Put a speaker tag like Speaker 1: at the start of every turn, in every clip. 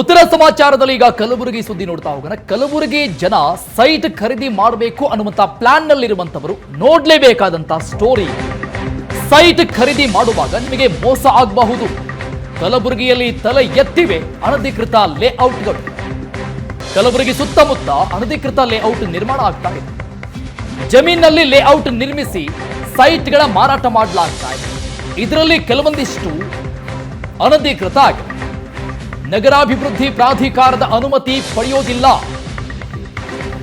Speaker 1: ಉತ್ತರ ಸಮಾಚಾರದಲ್ಲಿ ಈಗ ಕಲಬುರಗಿ ಸುದ್ದಿ ನೋಡ್ತಾ ಹೋಗೋಣ. ಕಲಬುರಗಿ ಜನ ಸೈಟ್ ಖರೀದಿ ಮಾಡಬೇಕು ಅನ್ನುವಂತ ಪ್ಲಾನ್ ನಲ್ಲಿರುವಂತವರು ನೋಡ್ಲೇಬೇಕಾದಂತ ಸ್ಟೋರಿ. ಸೈಟ್ ಖರೀದಿ ಮಾಡುವಾಗ ನಿಮಗೆ ಮೋಸ ಆಗಬಹುದು. ಕಲಬುರಗಿಯಲ್ಲಿ ತಲೆ ಎತ್ತಿವೆ ಅನಧಿಕೃತ ಲೇಔಟ್ಗಳು. ಕಲಬುರಗಿ ಸುತ್ತಮುತ್ತ ಅನಧಿಕೃತ ಲೇಔಟ್ ನಿರ್ಮಾಣ ಆಗ್ತಾ ಇದೆ. ಜಮೀನಲ್ಲಿ ಲೇಔಟ್ ನಿರ್ಮಿಸಿ ಸೈಟ್ಗಳ ಮಾರಾಟ ಮಾಡಲಾಗ್ತಾ ಇದೆ. ಇದರಲ್ಲಿ ಕೆಲವೊಂದಿಷ್ಟು ಅನಧಿಕೃತ ಆಗಿದೆ. ನಗರಾಭಿವೃದ್ಧಿ ಪ್ರಾಧಿಕಾರದ ಅನುಮತಿ ಪಡೆಯೋದಿಲ್ಲ.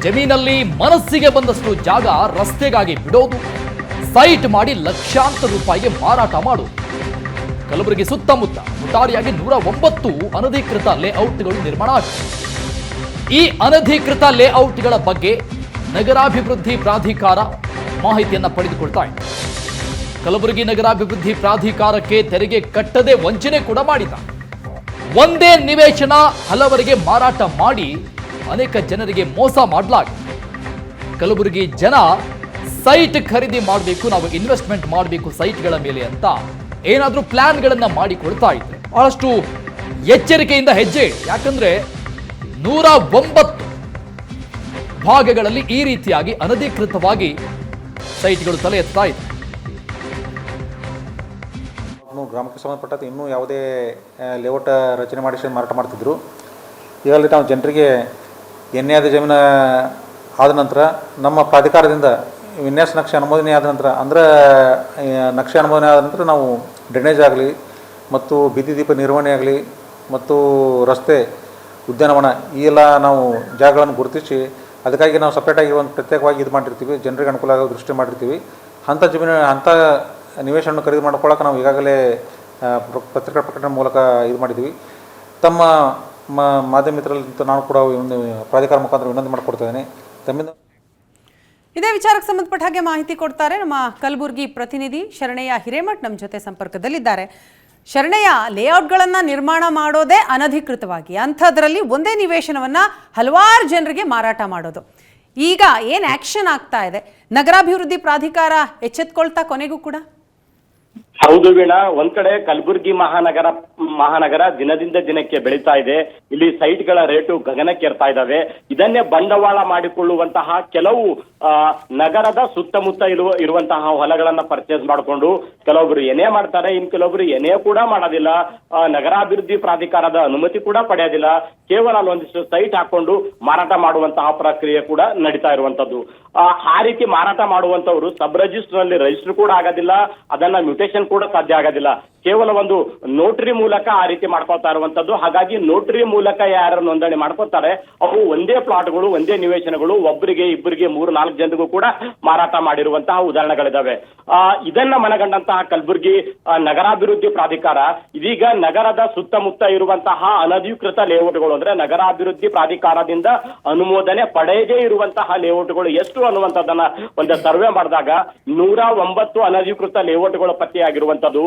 Speaker 1: ಜಮೀನಲ್ಲಿ ಮನಸ್ಸಿಗೆ ಬಂದಷ್ಟು ಜಾಗ ರಸ್ತೆಗಾಗಿ ಬಿಡೋದು, ಸೈಟ್ ಮಾಡಿ ಲಕ್ಷಾಂತರ ರೂಪಾಯಿಗೆ ಮಾರಾಟ ಮಾಡು. ಕಲಬುರಗಿ ಸುತ್ತಮುತ್ತ ಒಟ್ಟಾರೆಯಾಗಿ ನೂರ ಒಂಬತ್ತು ಅನಧಿಕೃತ ಲೇಔಟ್ಗಳು ನಿರ್ಮಾಣ ಆಗಿವೆ ಈ ಅನಧಿಕೃತ ಲೇಔಟ್ಗಳ ಬಗ್ಗೆ ನಗರಾಭಿವೃದ್ಧಿ ಪ್ರಾಧಿಕಾರ ಮಾಹಿತಿಯನ್ನು ಪಡೆದುಕೊಳ್ತಾ ಇದೆ. ಕಲಬುರಗಿ ನಗರಾಭಿವೃದ್ಧಿ ಪ್ರಾಧಿಕಾರಕ್ಕೆ ತೆರಿಗೆ ಕಟ್ಟದೆ ವಂಚನೆ ಕೂಡ ಮಾಡಿದ. ಒಂದೇ ನಿವೇಶನ ಹಲವರಿಗೆ ಮಾರಾಟ ಮಾಡಿ ಅನೇಕ ಜನರಿಗೆ ಮೋಸ ಮಾಡಲಾಗಿದೆ ಕಲಬುರಗಿ ಜನ ಸೈಟ್ ಖರೀದಿ ಮಾಡಬೇಕು, ನಾವು ಇನ್ವೆಸ್ಟ್ಮೆಂಟ್ ಮಾಡಬೇಕು ಸೈಟ್ಗಳ ಮೇಲೆ ಅಂತ ಏನಾದರೂ ಪ್ಲ್ಯಾನ್ಗಳನ್ನು ಮಾಡಿಕೊಳ್ತಾ ಇದ್ದರು ಬಹಳಷ್ಟು ಎಚ್ಚರಿಕೆಯಿಂದ ಹೆಜ್ಜೆ. ಯಾಕಂದ್ರೆ ನೂರ ಒಂಬತ್ತು ಭಾಗಗಳಲ್ಲಿ ಈ ರೀತಿಯಾಗಿ ಅನಧಿಕೃತವಾಗಿ ಸೈಟ್ಗಳು ತಲೆ ಎತ್ತಾ
Speaker 2: ಗ್ರಾಮಕ್ಕೆ ಸಂಬಂಧಪಟ್ಟಂತೆ ಇನ್ನೂ ಯಾವುದೇ ಲೇಔಟ್ ರಚನೆ ಮಾಡಿಸಿ ಮಾರಾಟ ಮಾಡ್ತಿದ್ರು. ಈಗಾಗಲೇ ನಾವು ಜನರಿಗೆ ಎಣ್ಣೆ ಆದ ಜಮೀನು ಆದ ನಂತರ ನಮ್ಮ ಪ್ರಾಧಿಕಾರದಿಂದ ವಿನ್ಯಾಸ ನಕ್ಷೆ ಅನುಮೋದನೆ ಆದ ನಂತರ, ಅಂದ್ರೆ ನಕ್ಷೆ ಅನುಮೋದನೆ ಆದ ನಂತರ ನಾವು ಡ್ರೈನೇಜ್ ಆಗಲಿ ಮತ್ತು ಬೀದಿ ದೀಪ ನಿರ್ವಹಣೆ ಆಗಲಿ ಮತ್ತು ರಸ್ತೆ ಉದ್ಯಾನವನ ಈ ಎಲ್ಲ ನಾವು ಜಾಗಗಳನ್ನು ಗುರುತಿಸಿ ಅದಕ್ಕಾಗಿ ನಾವು ಸಪ್ರೇಟಾಗಿ ಒಂದು ಪ್ರತ್ಯೇಕವಾಗಿ ಇದು ಮಾಡಿರ್ತೀವಿ, ಜನರಿಗೆ ಅನುಕೂಲ ಆಗೋ ದೃಷ್ಟಿ ಮಾಡಿರ್ತೀವಿ. ಅಂಥ ಜಮೀನು, ಅಂಥ ನಿವೇಶನ ಖರೀದಿ ಮಾಡ್ಕೊಳ್ಳೋಕೆ ನಾವು ಈಗಾಗಲೇ ಪತ್ರಿಕಾ ಪ್ರಕಟಣೆ ಮೂಲಕ ಇದು ಮಾಡಿದ್ದೀವಿ. ತಮ್ಮ ಮಾಧ್ಯಮ ಮಿತ್ರರಂತ ನಾನು ಕೂಡ ಒಂದು ಪ್ರಾಧಿಕಾರ ಮುಖಾಂತರ ವಿನಂತಿ ಮಾಡಿಕೊಡ್ತಾ ತಮ್ಮಿಂದ
Speaker 3: ಇದೇ ವಿಚಾರಕ್ಕೆ ಸಂಬಂಧಪಟ್ಟ ಹಾಗೆ ಮಾಹಿತಿ ಕೊಡ್ತಾರೆ ನಮ್ಮ ಕಲಬುರಗಿ ಪ್ರತಿನಿಧಿ ಶರಣಯ್ಯ ಹಿರೇಮಠ್ ನಮ್ಮ ಜೊತೆ ಸಂಪರ್ಕದಲ್ಲಿದ್ದಾರೆ. ಶರಣಯ್ಯ, ಲೇಔಟ್ಗಳನ್ನು ನಿರ್ಮಾಣ ಮಾಡೋದೇ ಅನಧಿಕೃತವಾಗಿ, ಅಂಥದ್ರಲ್ಲಿ ಒಂದೇ ನಿವೇಶನವನ್ನು ಹಲವಾರು ಜನರಿಗೆ ಮಾರಾಟ ಮಾಡೋದು. ಈಗ ಏನು ಆ್ಯಕ್ಷನ್ ಆಗ್ತಾ ಇದೆ? ನಗರಾಭಿವೃದ್ಧಿ ಪ್ರಾಧಿಕಾರ ಎಚ್ಚೆತ್ಕೊಳ್ತಾ ಕೊನೆಗೂ ಕೂಡ?
Speaker 4: ಹೌದು ವೀಣಾ, ಒಂದ್ ಕಡೆ ಕಲಬುರಗಿ ಮಹಾನಗರ ಮಹಾನಗರ ದಿನದಿಂದ ದಿನಕ್ಕೆ ಬೆಳೀತಾ ಇದೆ. ಇಲ್ಲಿ ಸೈಟ್ಗಳ ರೇಟು ಗಗನಕ್ಕೇರ್ತಾ ಇದ್ದಾವೆ ಇದನ್ನೇ ಬಂಡವಾಳ ಮಾಡಿಕೊಳ್ಳುವಂತಹ ಕೆಲವು ನಗರದ ಸುತ್ತಮುತ್ತ ಇರುವ, ಇರುವಂತಹ ಹೊಲಗಳನ್ನ ಪರ್ಚೇಸ್ ಮಾಡಿಕೊಂಡು, ಕೆಲವೊಬ್ರು ಏನೇ ಮಾಡ್ತಾರೆ, ಇನ್ ಕೆಲವೊಬ್ರು ಏನೇ ಕೂಡ ಮಾಡೋದಿಲ್ಲ. ನಗರಾಭಿವೃದ್ಧಿ ಪ್ರಾಧಿಕಾರದ ಅನುಮತಿ ಕೂಡ ಪಡೆಯೋದಿಲ್ಲ. ಕೇವಲ ಅಲ್ಲೊಂದಿಷ್ಟು ಸೈಟ್ ಹಾಕೊಂಡು ಮಾರಾಟ ಮಾಡುವಂತಹ ಪ್ರಕ್ರಿಯೆ ಕೂಡ ನಡೀತಾ ಇರುವಂತದ್ದು. ಆ, ರೀತಿ ಮಾರಾಟ ಮಾಡುವಂತವರು ಸಬ್ ರಿಜಿಸ್ಟರ್ನಲ್ಲಿ ರಿಜಿಸ್ಟರ್ ಕೂಡ ಆಗೋದಿಲ್ಲ ಅದನ್ನ ಮ್ಯೂಟೇಶನ್ ಕೂಡ ಸಾಧ್ಯ ಆಗೋದಿಲ್ಲ. ಕೇವಲ ಒಂದು ನೋಟರಿ ಮೂಲಕ ಆ ರೀತಿ ಮಾಡ್ಕೊಳ್ತಾ ಇರುವಂತದ್ದು. ಹಾಗಾಗಿ ನೋಟರಿ ಮೂಲಕ ಯಾರು ನೋಂದಣಿ ಮಾಡ್ಕೊತಾರೆ ಅವು ಒಂದೇ ಪ್ಲಾಟ್ಗಳು, ಒಂದೇ ನಿವೇಶನಗಳು ಒಬ್ಬರಿಗೆ ಇಬ್ಬರಿಗೆ ಮೂರು, ನಾಲ್ಕು ಜನರಿಗೂ ಕೂಡ ಮಾರಾಟ ಮಾಡಿರುವಂತಹ ಉದಾಹರಣೆಗಳಿದಾವೆ. ಆ, ಇದನ್ನ ಮನಗಂಡಂತಹ ಕಲಬುರಗಿ ನಗರಾಭಿವೃದ್ಧಿ ಪ್ರಾಧಿಕಾರ, ಇದೀಗ ನಗರದ ಸುತ್ತಮುತ್ತ ಇರುವಂತಹ ಅನಧಿಕೃತ ಲೇಔಟ್ಗಳು ಅಂದ್ರೆ ನಗರಾಭಿವೃದ್ಧಿ ಪ್ರಾಧಿಕಾರದಿಂದ ಅನುಮೋದನೆ ಪಡೆಯದೇ ಇರುವಂತಹ ಲೇಔಟ್ಗಳು ಎಷ್ಟು ಅನ್ನುವಂಥದ್ದನ್ನ ಒಂದು ಸರ್ವೆ ಮಾಡಿದಾಗ ನೂರ ಒಂಬತ್ತು ಅನಧಿಕೃತ ಲೇಔಟ್ಗಳು ಪತ್ತೆಯಾಗಿರುವಂತದ್ದು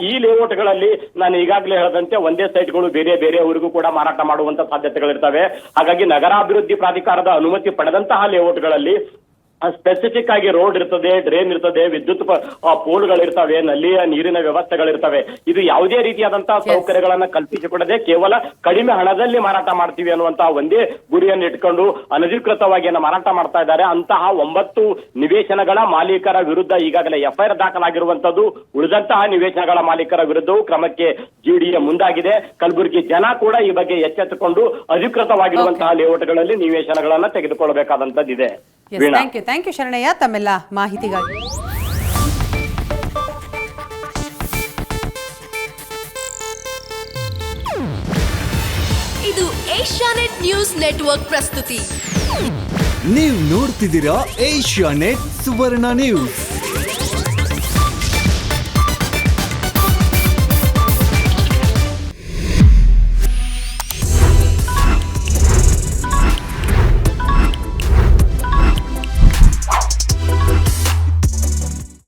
Speaker 4: ಈ ಲೇಔಟ್ಗಳಲ್ಲಿ ನಾನು ಈಗಾಗಲೇ ಹೇಳದಂತೆ ಒಂದೇ ಸೈಟ್ಗಳು ಬೇರೆ ಬೇರೆ ಅವರಿಗೂ ಕೂಡ ಮಾರಾಟ ಮಾಡುವಂತ ಸಾಧ್ಯತೆಗಳಿರ್ತವೆ. ಹಾಗಾಗಿ ನಗರಾಭಿವೃದ್ಧಿ ಪ್ರಾಧಿಕಾರದ ಅನುಮತಿ ಪಡೆದಂತಹ ಲೇಔಟ್ಗಳಲ್ಲಿ ಸ್ಪೆಸಿಫಿಕ್ ಆಗಿ ರೋಡ್ ಇರ್ತದೆ ಡ್ರೈನ್ ಇರ್ತದೆ ವಿದ್ಯುತ್ ಪೋಲ್ಗಳಿರ್ತವೆ ನಲ್ಲಿಯ ನೀರಿನ ವ್ಯವಸ್ಥೆಗಳಿರ್ತವೆ. ಇದು ಯಾವುದೇ ರೀತಿಯಾದಂತಹ ಸೌಕರ್ಯಗಳನ್ನ ಕಲ್ಪಿಸಿಕೊಡದೆ ಕೇವಲ ಕಡಿಮೆ ಹಣದಲ್ಲಿ ಮಾರಾಟ ಮಾಡ್ತೀವಿ ಅನ್ನುವಂತಹ ಒಂದೇ ಗುರಿಯನ್ನು ಇಟ್ಕೊಂಡು ಅನಧಿಕೃತವಾಗಿ ಮಾರಾಟ ಮಾಡ್ತಾ ಇದ್ದಾರೆ. ಅಂತಹ ಒಂಬತ್ತು ನಿವೇಶನಗಳ ಮಾಲೀಕರ ವಿರುದ್ಧ ಈಗಾಗಲೇ ಎಫ್ಐಆರ್ ದಾಖಲಾಗಿರುವಂತದ್ದು ಉಳಿದಂತಹ ನಿವೇಶನಗಳ ಮಾಲೀಕರ ವಿರುದ್ಧವೂ ಕ್ರಮಕ್ಕೆ ಜಿಡಿಎ ಮುಂದಾಗಿದೆ. ಕಲಬುರಗಿ ಜನ ಕೂಡ ಈ ಬಗ್ಗೆ ಎಚ್ಚೆತ್ತುಕೊಂಡು ಅಧಿಕೃತವಾಗಿರುವಂತಹ ಲೇಔಟ್ಗಳಲ್ಲಿ ನಿವೇಶನಗಳನ್ನ ತೆಗೆದುಕೊಳ್ಳಬೇಕಾದಂತದ್ದಿದೆ
Speaker 3: thank you thank you Sharanayya. ತಮ್ಮೆಲ್ಲ ಮಾಹಿತಿಗಾಗಿ.
Speaker 5: ಇದು ಏಷ್ಯಾನೆಟ್ ನ್ಯೂಸ್ ನೆಟ್ವರ್ಕ್ ಪ್ರಸ್ತುತಿ.
Speaker 6: ನೀವು ನೋಡ್ತಿದ್ದೀರಾ ಏಷ್ಯಾ ನೆಟ್ ಸುವರ್ಣ ನ್ಯೂಸ್.